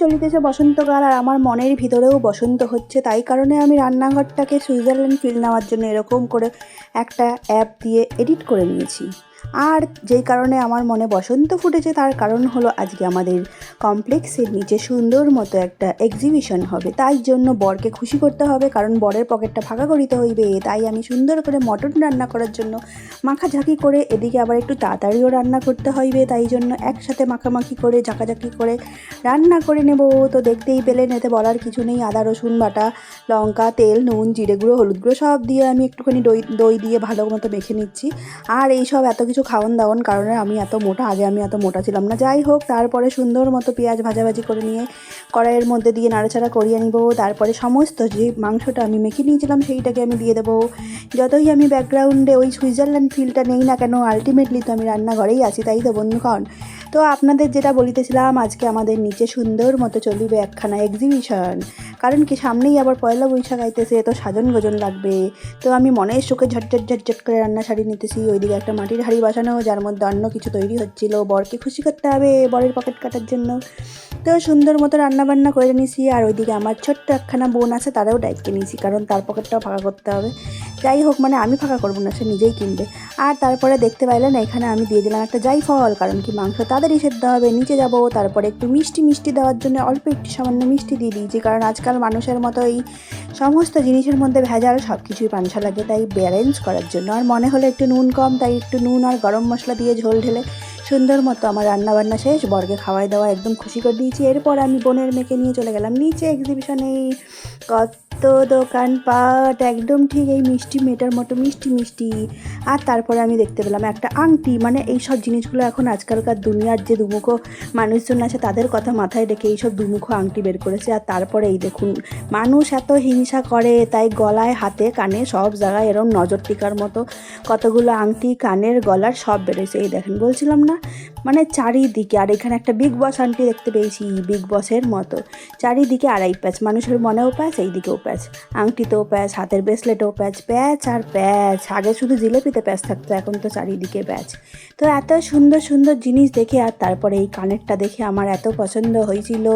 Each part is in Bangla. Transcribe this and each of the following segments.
চলিতেছে বসন্তকাল আর আমার মনের ভিতরেও বসন্ত হচ্ছে। তাই কারণে আমি রান্নাঘরটাকে সুইজারল্যান্ড ফিল নেওয়ার জন্য এরকম করে একটা অ্যাপ দিয়ে এডিট করে নিয়েছি। আর যেই কারণে আমার মনে বসন্ত ফুটেছে, তার কারণ হলো আজকে আমাদের কমপ্লেক্সের নিচে সুন্দর মতো একটা এক্সিবিশন হবে। তাই জন্য বরকে খুশি করতে হবে, কারণ বরের পকেটটা ফাঁকা করিতে হইবে। তাই আমি সুন্দর করে মটন রান্না করার জন্য মাখাঝাঁকি করে, এদিকে আবার একটু তাড়াতাড়িও রান্না করতে হইবে। তাই জন্য একসাথে মাখামাখি করে, ঝাঁকাঝাঁকি করে রান্না করে নেব। তো দেখতেই পেলেন, এতে বলার কিছু নেই। আদা, রসুন, বাটা, লঙ্কা, তেল, নুন, জিরে গুঁড়ো, হলুদ গুঁড়ো সব দিয়ে আমি একটুখানি দই দই দিয়ে ভালো মতো মেখে নিচ্ছি। আর এই সব এত কিছু খাওয়ান দাওয়ান কারণে আমি এত মোটা, আগে আমি এত মোটা ছিলাম না। যাই হোক, তারপরে সুন্দর মতো পেঁয়াজ ভাজাভাজি করে নিয়ে কড়াইয়ের মধ্যে দিয়ে নাড়াচাড়া করিয়ে নিব। তারপরে সমস্ত যে মাংসটা আমি মেখে নিয়েছিলাম সেইটাকে আমি দিয়ে দেবো। যতই আমি ব্যাকগ্রাউন্ডে ওই সুইজারল্যান্ড ফিলটা নেই না কেন আলটিমেটলি তো আমি রান্নাঘরেই আছি, তাই তো বন্ধুগণ তো আপনাদের যেটা বলিতেছিলাম, আজকে আমাদের নিচে সুন্দর মতো চলিবে একখানা এক্সিবিশন কারণ কি সামনেই আবার পয়লা বৈশাখ আইতেছে এত সাজন গোজন লাগবে। তো আমি মনের সুখে ঝটঝট ঝটঝট করে রান্না শাড়ি নিতেছি। ওইদিকে একটা মাটির হাড়ি বাসানো, যার মধ্যে অন্য কিছু তৈরি হচ্ছিল। বরকে খুশি করতে হবে বরের পকেট কাটার জন্য। তো সুন্দর মতো রান্নাবান্না করে নিয়েছি আর ওইদিকে আমার ছোট্ট একখানা বোন আছে, তারাও ডাইটকে নিয়েছি, কারণ তার পকেটটাও ফাঁকা করতে হবে। যাই হোক মানে আমি ফাঁকা করব না, সে নিজেই কিনবে। আর তারপরে দেখতে পাইলেন এখানে আমি দিয়ে দিলাম একটা যাই ফল, কারণ কি মাংস তাদেরই সেদ্ধ হবে, নিচে যাব, তারপরে একটু মিষ্টি মিষ্টি দেওয়ার জন্য অল্প একটু সামান্য মিষ্টি দিয়ে দিয়েছি, কারণ আজকাল মানুষের মতো এই সমস্ত জিনিসের মধ্যে ভেজাল সব কিছুই পানসা লাগে, তাই ব্যালেন্স করার জন্য। আর মনে হলো একটু নুন কম, তাই একটু নুন আর গরম মশলা দিয়ে ঝোল ঢেলে সুন্দর মতো আমার রান্না বান্না শেষ, বরকে খাওয়াই দাওয়া একদম খুশি করে দিয়েছি। এরপর আমি বোনের মেয়েকে নিয়ে চলে গেলাম, নিচে এক্সিবিশনে কত দোকানপাট, একদম ঠিক এই মিষ্টি মেটার মতো মিষ্টি মিষ্টি। আর তারপরে আমি দেখতে পেলাম একটা আংটি মানে এই সব জিনিসগুলো এখন আজকালকার দুনিয়ার যে দুমুখো মানুষজন আছে তাদের কথা মাথায় রেখে এইসব দুমুখো আংটি বের করেছে। আর তারপরে এই দেখুন, মানুষ এত হিংসা করে, তাই গলায়, হাতে, কানে সব জায়গায় এরম নজর টিকার মতো কতগুলো আংটি কানের গলার সব বেড়েছে এই দেখেন, বলছিলাম না? মানে চারিদিকে, আর এখানে একটা বিগ বস আংটি দেখতে পেয়েছি বিগ বসের মতো। চারিদিকে আড়াই প্যাচ, মানুষের মনেও প্যাচ, এইদিকেও প্যাচ। আংটিতেও প্যাচ, হাতের ব্রেসলেটেও প্যাচ প্যাচ আর প্যাচ। আগে শুধু জিলেপিতে প্যাচ থাকতো, এখন তো চারিদিকে প্যাচ। তো এত সুন্দর সুন্দর জিনিস দেখে আর তারপরে এই কানেরটা দেখে আমার এত পছন্দ হয়েছিল।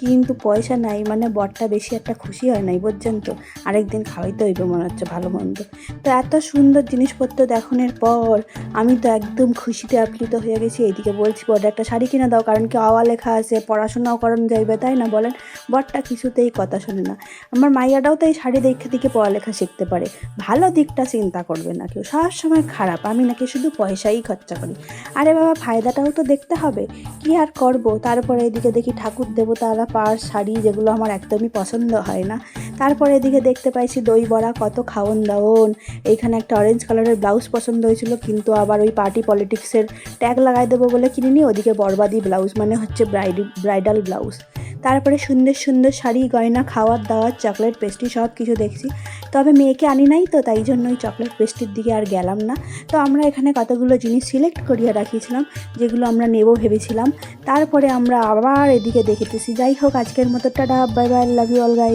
কিন্তু পয়সা নাই মানে বরটা বেশি একটা খুশি হয় নাই বুঝছেন তো আরেকদিন খাওয়াইতে হইবে মনে হচ্ছে ভালো মন্দ। তো এত সুন্দর জিনিসপত্র দেখানোর পর আমি তো একদম খুশিতে আপ্লুত হয়ে গেছি। এইদিকে বলছি বড় একটা শাড়ি কিনে দাও, কারণ কি আওয়া লেখা আছে, পড়াশোনাও করানো যাইবে। তাই না বলেন? বরটা কিছুতেই কথা শোনে না। আমার মাইয়াটাও তো এই শাড়ি দেখে দেখে পড়ালেখা শিখতে পারে। ভালো দিকটা চিন্তা করবে না কেউ। সবসময় খারাপ। আমি নাকি শুধু পয়সাই খরচা করি। আরে বাবা, ফায়দাটাও তো দেখতে হবে। কি আর করব? তারপরে এদিকে দেখি ঠাকুর দেবতারা পার শাড়ি যেগুলো আমার একদমই পছন্দ হয় না। তারপরে এদিকে দেখতে পাইছি দই বড়া, কত খাওয়ন দাওন। এইখানে একটা অরেঞ্জ কালারের ব্লাউজ পছন্দ হয়েছিল, কিন্তু আবার ওই পার্টি পলিটিক্সের ট্যাগ লাগাই দেবো বলে কিনিনি। ওদিকে বরবাদি ব্লাউজ মানে হচ্ছে ব্রাইড ব্রাইডাল ব্লাউজ তারপরে সুন্দর সুন্দর শাড়ি, গয়না, খাওয়ার দাওয়ার, চকলেট পেস্ট্রি সব কিছু দেখছি। তবে মেয়েকে আনি নাই তো, তাই জন্য ওই চকলেট পেস্ট্রির দিকে আর গেলাম না। তো আমরা এখানে কতগুলো জিনিস সিলেক্ট করিয়া রাখিয়েছিলাম, যেগুলো আমরা নেব ভেবেছিলাম। তারপরে আমরা আবার এদিকে দেখেতেছি যাই হোক, আজকের মতো tata bye bye love you all guy